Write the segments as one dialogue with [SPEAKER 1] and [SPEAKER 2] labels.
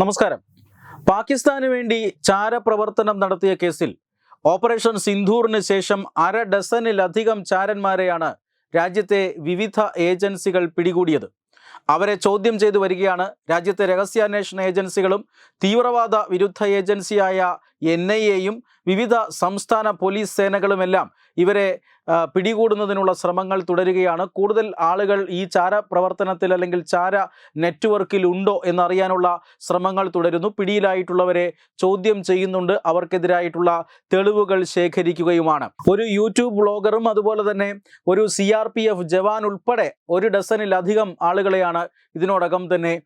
[SPEAKER 1] നമസ്കാരം. പാകിസ്ഥാന് വേണ്ടി ചാരപ്രവർത്തനം നടത്തിയ കേസിൽ ഓപ്പറേഷൻ സിന്ധൂറിന് ശേഷം അര ഡസനിലധികം ചാരന്മാരെയാണ് രാജ്യത്തെ വിവിധ ഏജൻസികൾ പിടികൂടിയത്. അവരെ ചോദ്യം ചെയ്തു വരികയാണ് രാജ്യത്തെ രഹസ്യാന്വേഷണ ഏജൻസികളും തീവ്രവാദ വിരുദ്ധ ഏജൻസിയായ എൻ ഐ എയും വിവിധ സംസ്ഥാന പോലീസ് സേനകളുമെല്ലാം ഇവരെ പിടികൂടുന്നതിനുള്ള ശ്രമങ്ങൾ തുടരുകയാണ്. കൂടുതൽ ആളുകൾ ഈ ചാര പ്രവർത്തനത്തിൽ അല്ലെങ്കിൽ ചാര നെറ്റ്വർക്കിൽ ഉണ്ടോ എന്നറിയാനുള്ള ശ്രമങ്ങൾ തുടരുന്നു. പിടിയിലായിട്ടുള്ളവരെ ചോദ്യം ചെയ്യുന്നുണ്ട്. അവർക്കെതിരായിട്ടുള്ള തെളിവുകൾ ശേഖരിക്കുകയുമാണ്. ഒരു യൂട്യൂബ് ബ്ലോഗറും അതുപോലെ തന്നെ ഒരു C R P F jawan ഉൾപ്പെടെ ഒരു ഡസനിലധികം ആളുകളെയാണ് ഇതിനോടകം തന്നെ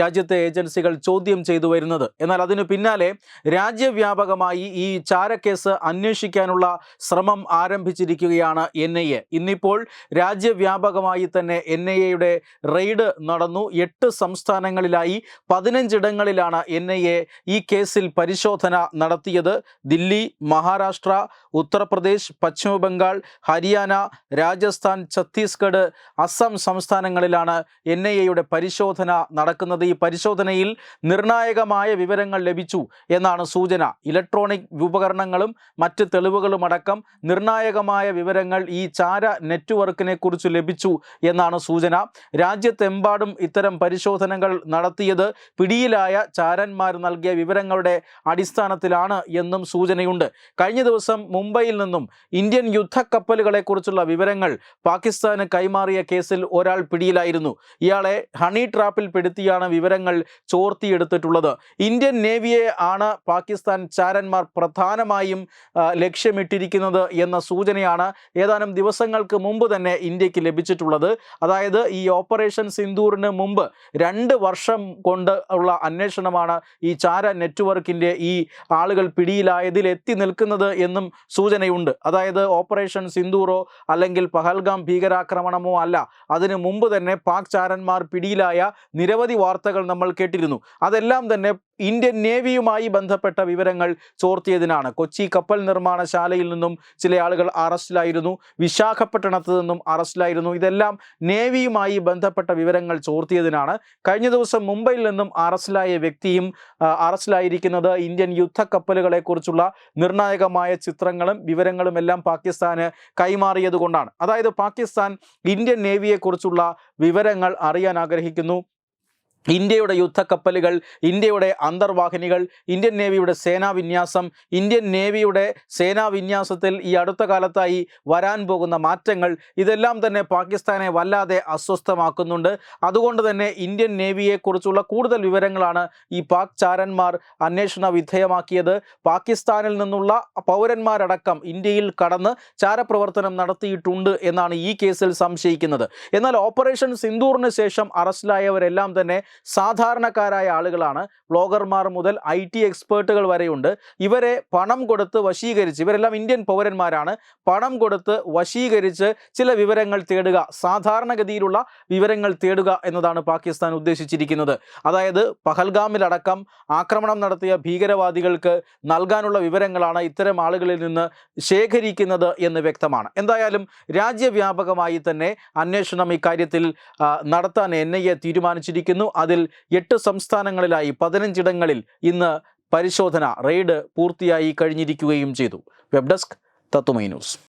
[SPEAKER 1] രാജ്യത്തെ ഏജൻസികൾ ചോദ്യം ചെയ്തു വരുന്നത്. എന്നാൽ അതിനു പിന്നാലെ രാജ്യവ്യാപകമായി ഈ ചാരക്കേസ് അന്വേഷിക്കാനുള്ള ശ്രമം ആരംഭിച്ചിരിക്കുകയാണ് എൻ ഐ എ ഇന്നിപ്പോൾ രാജ്യവ്യാപകമായി തന്നെ എൻ ഐ എയുടെ റെയ്ഡ് നടന്നു. എട്ട് സംസ്ഥാനങ്ങളിലായി പതിനഞ്ചിടങ്ങളിലാണ് എൻ ഐ എ ഈ കേസിൽ പരിശോധന നടത്തിയത്. ദില്ലി മഹാരാഷ്ട്ര ഉത്തർപ്രദേശ് പശ്ചിമ ബംഗാൾ ഹരിയാന രാജസ്ഥാൻ ഛത്തീസ്ഗഡ് അസം സംസ്ഥാനങ്ങളിലാണ് എൻ ഐ എയുടെ പരിശോധന നടക്കുന്നത്. ഈ പരിശോധനയിൽ നിർണായകമായ വിവരങ്ങൾ ലഭിച്ചു എന്നാണ് സൂചന. ഇലക്ട്രോണിക് ഉപകരണങ്ങളും മറ്റ് തെളിവുകളും അടക്കം നിർണായകമായ വിവരങ്ങൾ ഈ ചാര നെറ്റ്വർക്കിനെ കുറിച്ച് ലഭിച്ചു എന്നാണ് സൂചന. രാജ്യത്തെമ്പാടും ഇത്തരം പരിശോധനകൾ നടത്തിയത് പിടിയിലായ ചാരന്മാർ നൽകിയ വിവരങ്ങളുടെ അടിസ്ഥാനത്തിലാണ് എന്നും സൂചനയുണ്ട്. കഴിഞ്ഞ ദിവസം മുംബൈയിൽ നിന്നും ഇന്ത്യൻ യുദ്ധക്കപ്പലുകളെക്കുറിച്ചുള്ള വിവരങ്ങൾ പാകിസ്ഥാന് കൈമാറിയ കേസിൽ ഒരാൾ പിടിയിലായിരുന്നു. ഇയാളെ ഹണി ട്രാപ്പിൽ പെടുത്തിയാണ് വിവരങ്ങൾ ചോർത്തിയെടുത്തിട്ടുള്ളത്. ഇന്ത്യൻ നേവിയെ ആണ് പാകിസ്ഥാൻ ചാരന്മാർ പ്രധാനമായും ലക്ഷ്യമിട്ടിരിക്കുന്നത് എന്ന സൂചനയാണ് ഏതാനും ദിവസങ്ങൾക്ക് മുമ്പ് തന്നെ ഇന്ത്യയ്ക്ക് ലഭിച്ചിട്ടുള്ളത്. അതായത് ഈ ഓപ്പറേഷൻ സിന്ദൂറിന് മുമ്പ് രണ്ട് വർഷം കൊണ്ട് ഉള്ള അന്വേഷണമാണ് ഈ ചാര നെറ്റ്വർക്കിന്റെ ഈ ആളുകൾ പിടിയിലായതിൽ എത്തി നിൽക്കുന്നത് എന്നും സൂചനയുണ്ട്. അതായത് ഓപ്പറേഷൻ സിന്ദൂറോ അല്ലെങ്കിൽ പഹൽഗാം ഭീകരാക്രമണമോ അല്ല അതിനു മുമ്പ് തന്നെ പാക് ചാരന്മാർ പിടിയിലായ നിരവധി വാർത്തകൾ നമ്മൾ കേട്ടിരുന്നു. അതെല്ലാം തന്നെ ഇന്ത്യൻ നേവിയുമായി ബന്ധപ്പെട്ട വിവരങ്ങൾ ചോർത്തിയതിനാണ്. കൊച്ചി കപ്പൽ നിർമ്മാണശാലയിൽ നിന്നും ചില ആളുകൾ അറസ്റ്റിലായിരുന്നു. വിശാഖപട്ടണത്ത് നിന്നും അറസ്റ്റിലായിരുന്നു. ഇതെല്ലാം നേവിയുമായി ബന്ധപ്പെട്ട വിവരങ്ങൾ ചോർത്തിയതിനാണ്. കഴിഞ്ഞ ദിവസം മുംബൈയിൽ നിന്നും അറസ്റ്റിലായ വ്യക്തിയും അറസ്റ്റിലായിരിക്കുന്നത് ഇന്ത്യൻ യുദ്ധക്കപ്പലുകളെക്കുറിച്ചുള്ള നിർണായകമായ ചിത്രങ്ങളും വിവരങ്ങളും എല്ലാം പാകിസ്ഥാന് കൈമാറിയതുകൊണ്ടാണ്. അതായത് പാകിസ്ഥാൻ ഇന്ത്യൻ നേവിയെക്കുറിച്ചുള്ള വിവരങ്ങൾ അറിയാൻ ആഗ്രഹിക്കുന്നു. ഇന്ത്യയുടെ യുദ്ധക്കപ്പലുകൾ ഇന്ത്യയുടെ അന്തർവാഹിനികൾ ഇന്ത്യൻ നേവിയുടെ സേനാവിന്യാസം ഇന്ത്യൻ നേവിയുടെ സേനാവിന്യാസത്തിൽ ഈ അടുത്ത കാലത്തായി വരാൻ പോകുന്ന മാറ്റങ്ങൾ ഇതെല്ലാം തന്നെ പാകിസ്ഥാനെ വല്ലാതെ അസ്വസ്ഥമാക്കുന്നുണ്ട്. അതുകൊണ്ട് തന്നെ ഇന്ത്യൻ നേവിയെക്കുറിച്ചുള്ള കൂടുതൽ വിവരങ്ങളാണ് ഈ പാക് ചാരന്മാർ അന്വേഷണ വിധേയമാക്കിയത്. പാകിസ്ഥാനിൽ നിന്നുള്ള പൗരന്മാരടക്കം ഇന്ത്യയിൽ കടന്ന് ചാരപ്രവർത്തനം നടത്തിയിട്ടുണ്ട് എന്നാണ് ഈ കേസിൽ സംശയിക്കുന്നത്. എന്നാൽ ഓപ്പറേഷൻ സിന്ദൂറിന് ശേഷം അറസ്റ്റിലായവരെല്ലാം തന്നെ സാധാരണക്കാരായ ആളുകളാണ്. ബ്ലോഗർമാർ മുതൽ ഐ ടി എക്സ്പേർട്ടുകൾ വരെയുണ്ട്. ഇവരെ പണം കൊടുത്ത് വശീകരിച്ച് ഇവരെല്ലാം ഇന്ത്യൻ പൗരന്മാരാണ്. പണം കൊടുത്ത് വശീകരിച്ച് ചില വിവരങ്ങൾ തേടുക സാധാരണഗതിയിലുള്ള വിവരങ്ങൾ തേടുക എന്നതാണ് പാകിസ്ഥാൻ ഉദ്ദേശിച്ചിരിക്കുന്നത്. അതായത് പഹൽഗാമിലടക്കം ആക്രമണം നടത്തിയ ഭീകരവാദികൾക്ക് നൽകാനുള്ള വിവരങ്ങളാണ് ഇത്തരം ആളുകളിൽ നിന്ന് ശേഖരിക്കുന്നത് എന്ന് വ്യക്തമാണ്. എന്തായാലും രാജ്യവ്യാപകമായി തന്നെ അന്വേഷണം ഇക്കാര്യത്തിൽ നടത്താൻ എൻ ഐ എ തീരുമാനിച്ചിരിക്കുന്നു. അതിൽ എട്ട് സംസ്ഥാനങ്ങളിലായി പതിനഞ്ചിടങ്ങളിൽ ഇന്ന് പരിശോധന റെയ്ഡ് പൂർത്തിയായി കഴിഞ്ഞിരിക്കുകയും ചെയ്തു. വെബ് ഡെസ്ക് തത്തുമൈ ന്യൂസ്.